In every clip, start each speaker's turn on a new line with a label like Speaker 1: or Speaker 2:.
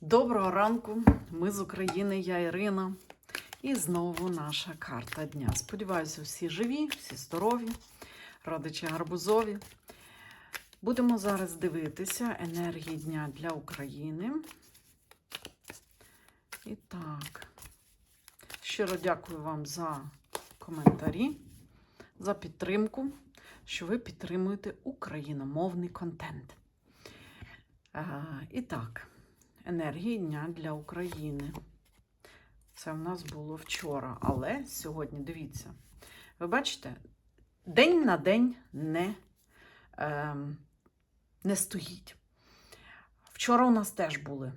Speaker 1: Доброго ранку, ми з України, я Ірина. І знову наша карта дня. Сподіваюся, всі живі, всі здорові, родичі гарбузові. Будемо зараз дивитися енергії дня для України. І так, щиро дякую вам за коментарі, за підтримку, що ви підтримуєте україномовний контент. А, і так, енергії дня для України. Це в нас було вчора, але сьогодні, дивіться, ви бачите, день на день не, е, не стоїть. Вчора у нас теж були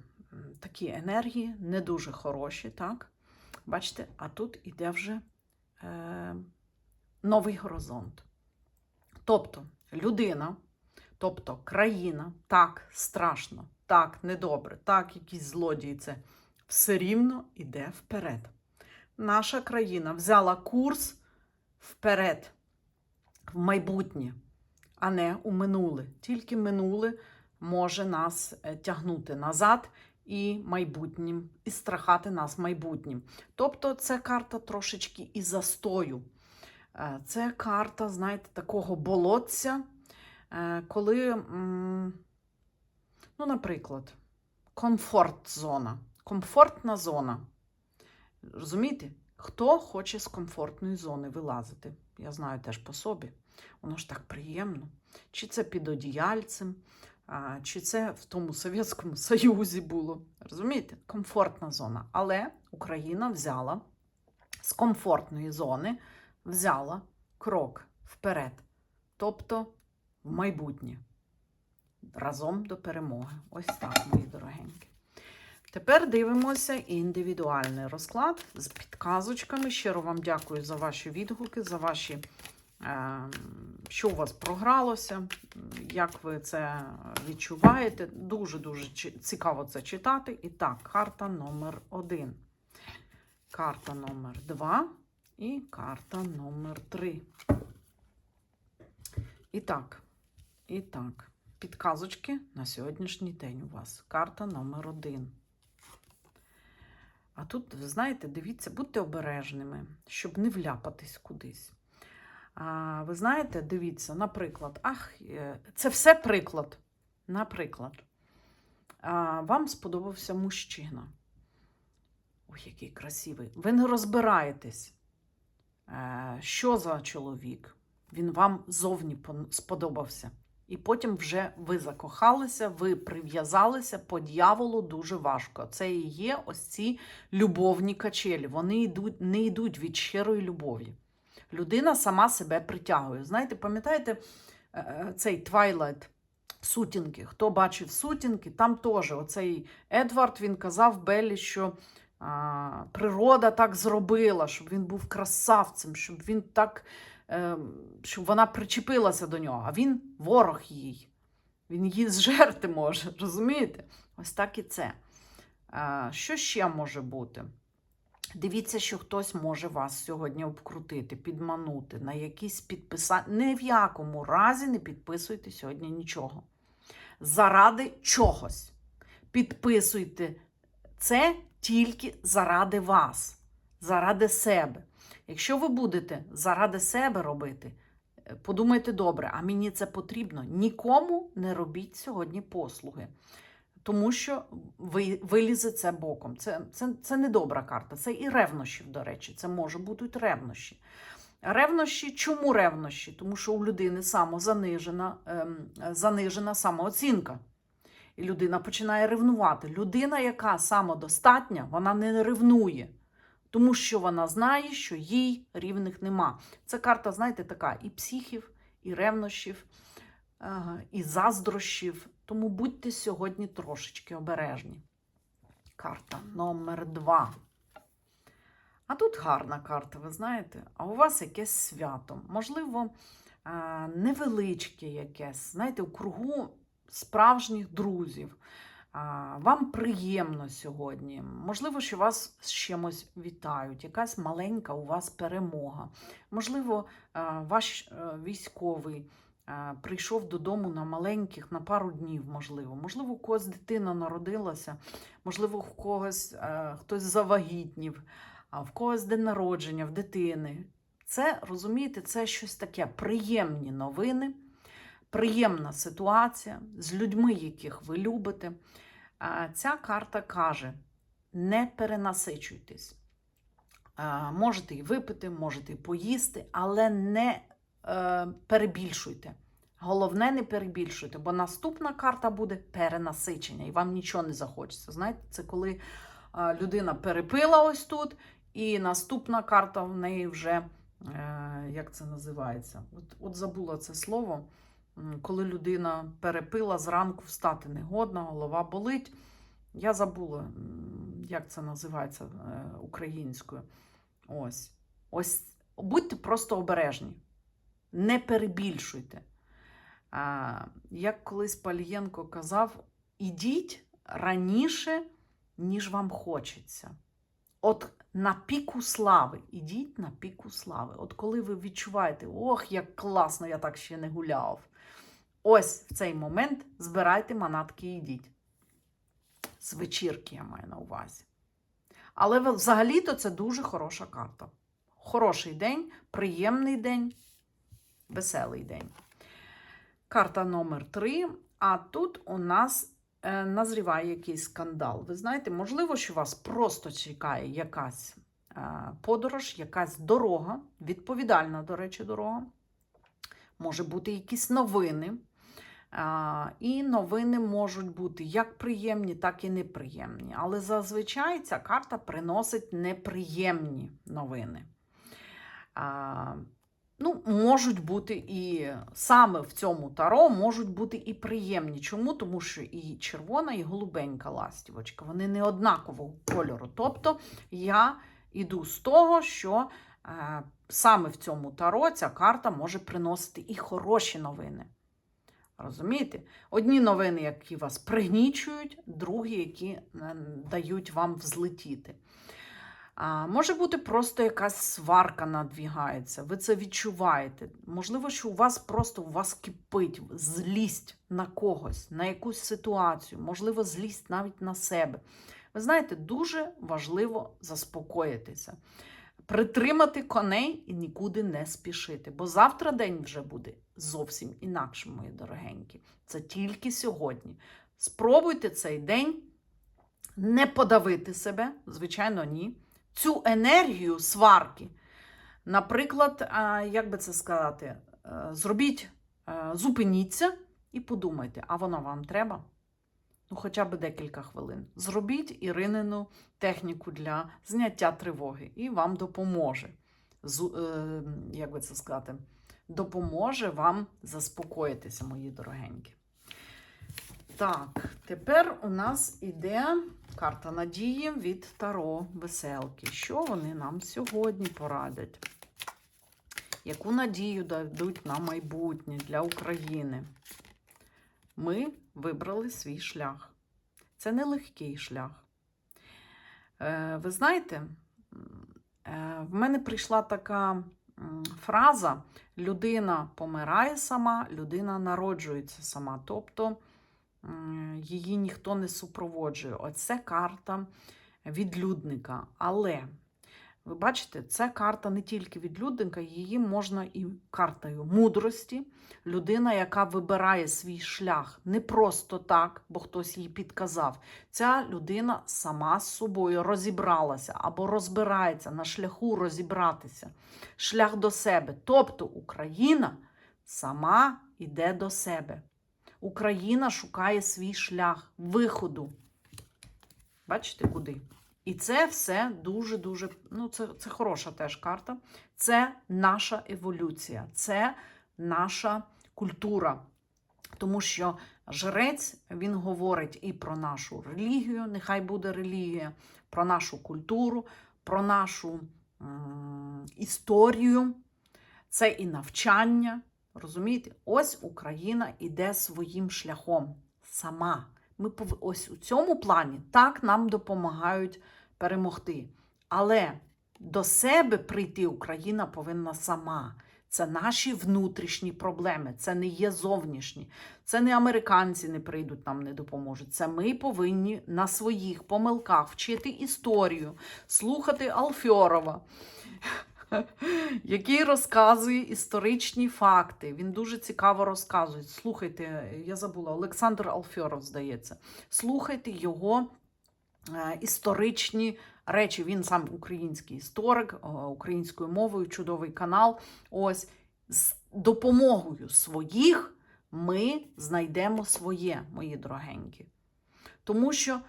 Speaker 1: такі енергії, не дуже хороші, так? Бачите, а тут іде вже е, новий горизонт. Тобто людина, тобто країна, так страшно, так недобре, так якісь злодії це все рівно йде вперед. Наша країна взяла курс вперед, в майбутнє, а не у минуле. Тільки минуле може нас е, тягнути назад і майбутнім, і страхати нас майбутнім. Тобто, це карта трошечки і застою. Е, Це карта, знаєте, такого болотця, е, коли, ну, наприклад, комфорт-зона. Комфортна зона. Розумієте? Хто хоче з комфортної зони вилазити? Я знаю теж по собі. Воно ж так приємно. Чи це під одіяльцем, чи це в тому Совєтському Союзі було. Розумієте? Комфортна зона. Але Україна взяла з комфортної зони, взяла крок вперед. Тобто в майбутнє. Разом до перемоги. Ось так, мої дорогенькі. Тепер дивимося індивідуальний розклад з підказочками. Щиро вам дякую за ваші відгуки, за ваші, е, що у вас програлося, як ви це відчуваєте. Дуже-дуже цікаво це читати. І так, карта номер один, карта номер два і карта номер три. І так, і так, підказочки на сьогоднішній день у вас. Карта номер один. А тут, ви знаєте, дивіться, будьте обережними, щоб не вляпатись кудись. А, ви знаєте, дивіться, наприклад, ах, е, це все приклад. Наприклад, а, вам сподобався мужчина. Ой, який красивий. Ви не розбираєтесь, е, що за чоловік. Він вам зовні сподобався. І потім вже ви закохалися, ви прив'язалися по дьяволу дуже важко. Це і є ось ці любовні качелі. Вони йдуть, не йдуть від щирої любові. Людина сама себе притягує. Знаєте, пам'ятаєте е, е, цей Твайлайт сутінки? Хто бачив сутінки, там теж оцей Едвард він казав Беллі, що природа так зробила, щоб він був красавцем, щоб він так щоб вона причепилася до нього, а він ворог їй. Він її зжерти може, розумієте? Ось так і це. Що ще може бути? Дивіться, що хтось може вас сьогодні обкрутити, підманути, на якісь підписання. Ні в якому разі не підписуйте сьогодні нічого. Заради чогось. Підписуйте це тільки заради вас, заради себе. Якщо ви будете заради себе робити, е, подумайте добре, а мені це потрібно. Нікому не робіть сьогодні послуги, тому що ви, вилізе це боком. Це, це, це не добра карта, це і ревнощів, до речі, це може бути ревнощі. Ревнощі, чому ревнощі? Тому що у людини самозанижена, ем, занижена самооцінка. І людина починає ревнувати. Людина, яка самодостатня, вона не ревнує тому що вона знає, що їй рівних нема. Це карта, знаєте, така і психів, і ревнощів, і заздрощів. Тому будьте сьогодні трошечки обережні. Карта номер два. А тут гарна карта, ви знаєте, а у вас якесь свято. Можливо, невеличке якесь, знаєте, у кругу справжніх друзів. Вам приємно сьогодні. Можливо, що вас з чимось вітають, якась маленька у вас перемога. Можливо, ваш е, військовий прийшов додому на маленьких, на пару днів, можливо. Можливо, у когось дитина народилася, можливо, в когось е, хтось завагітнів, а в когось день народження, в дитини. Це, розумієте, це щось таке приємні новини, приємна ситуація з людьми, яких ви любите. Ця карта каже: не перенасичуйтесь. Можете і випити, можете і поїсти, але не е, перебільшуйте. Головне, не перебільшуйте, бо наступна карта буде перенасичення, і вам нічого не захочеться. Знаєте, це коли людина перепила ось тут, і наступна карта в неї вже, е, як це називається? От, от забула це слово. Коли людина перепила, зранку встати не годна, голова болить. Я забула, як це називається е, українською. Ось. Ось будьте просто обережні, не перебільшуйте. А, як колись Палієнко казав, ідіть раніше, ніж вам хочеться. От на піку слави, ідіть на піку слави. От коли ви відчуваєте, ох, як класно, я так ще не гуляв. Ось в цей момент збирайте манатки і йдіть. З вечірки я маю на увазі. Але взагалі-то це дуже хороша карта. Хороший день, приємний день, веселий день. Карта номер 3. А тут у нас е, назріває якийсь скандал. Ви знаєте, можливо, що вас просто чекає якась е, подорож, якась дорога, відповідальна, до речі, дорога. Може бути якісь новини. І новини можуть бути як приємні, так і неприємні. Але зазвичай ця карта приносить неприємні новини. Ну, можуть бути і саме в цьому таро можуть бути і приємні. Чому? Тому що і червона, і голубенька ластівочка, вони не однакового кольору. Тобто я йду з того, що е, саме в цьому таро ця карта може приносити і хороші новини. Розумієте? Одні новини, які вас пригнічують, другі, які е, дають вам взлетіти. А, може бути просто якась сварка надвігається, ви це відчуваєте. Можливо, що у вас просто у вас кипить злість на когось, на якусь ситуацію, можливо, злість навіть на себе. Ви знаєте, дуже важливо заспокоїтися, притримати коней і нікуди не спішити, бо завтра день вже буде зовсім інакшим, мої дорогенькі. Це тільки сьогодні. Спробуйте цей день не подавити себе, звичайно, ні. Цю енергію сварки. Наприклад, як би це сказати, е, зробіть, е, зупиніться і подумайте, а воно вам треба? Ну, хоча б декілька хвилин. Зробіть Іринину техніку для зняття тривоги, і вам допоможе. Зу- е, як би це сказати, допоможе вам заспокоїтися, мої дорогенькі. Так, тепер у нас іде карта надії від Таро Веселки. Що вони нам сьогодні порадять? Яку надію дадуть на майбутнє для України? Ми вибрали свій шлях. Це нелегкий шлях. Е, ви знаєте, е, в мене прийшла така фраза: людина помирає сама, людина народжується сама. Тобто її ніхто не супроводжує. Оце карта відлюдника. Але ви бачите, це карта не тільки відлюдника, її можна і картою мудрості. Людина, яка вибирає свій шлях не просто так, бо хтось їй підказав. Ця людина сама з собою розібралася або розбирається на шляху розібратися, шлях до себе. Тобто Україна сама йде до себе. Україна шукає свій шлях виходу. Бачите, куди? І це все дуже-дуже, ну, це, це хороша теж карта. Це наша еволюція, це наша культура. Тому що жрець він говорить і про нашу релігію, нехай буде релігія, про нашу культуру, про нашу історію, це і навчання. Розумієте? Ось Україна іде своїм шляхом сама. Ми пов... ось у цьому плані так нам допомагають перемогти. Але до себе прийти Україна повинна сама. Це наші внутрішні проблеми, це не є зовнішні. Це не американці не прийдуть, нам не допоможуть. Це ми повинні на своїх помилках вчити історію, слухати Алфьорова, який розказує історичні факти. Він дуже цікаво розказує. Слухайте, я забула, Олександр Алфьоров, здається. Слухайте його е, історичні речі. Він сам український історик, е, українською мовою, чудовий канал. Ось з допомогою своїх ми знайдемо своє, мої дорогенькі. Тому що,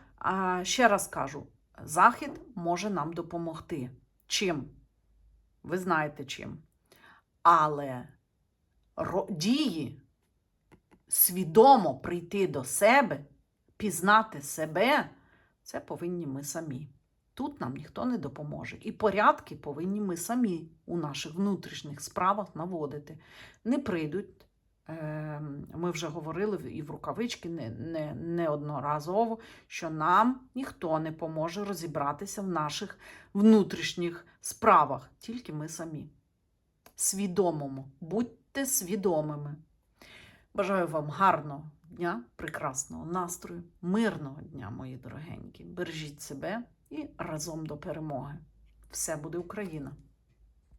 Speaker 1: ще раз кажу, Захід може нам допомогти. Чим? Ви знаєте чим. Але дії свідомо прийти до себе, пізнати себе, це повинні ми самі. Тут нам ніхто не допоможе. І порядки повинні ми самі у наших внутрішніх справах наводити. Не прийдуть. Е, Ми вже говорили і в рукавички не, не, неодноразово, що нам ніхто не поможе розібратися в наших внутрішніх справах, тільки ми самі. Свідомому, будьте свідомими. Бажаю вам гарного дня, прекрасного настрою, мирного дня, мої дорогенькі. Бережіть себе і разом до перемоги. Все буде Україна!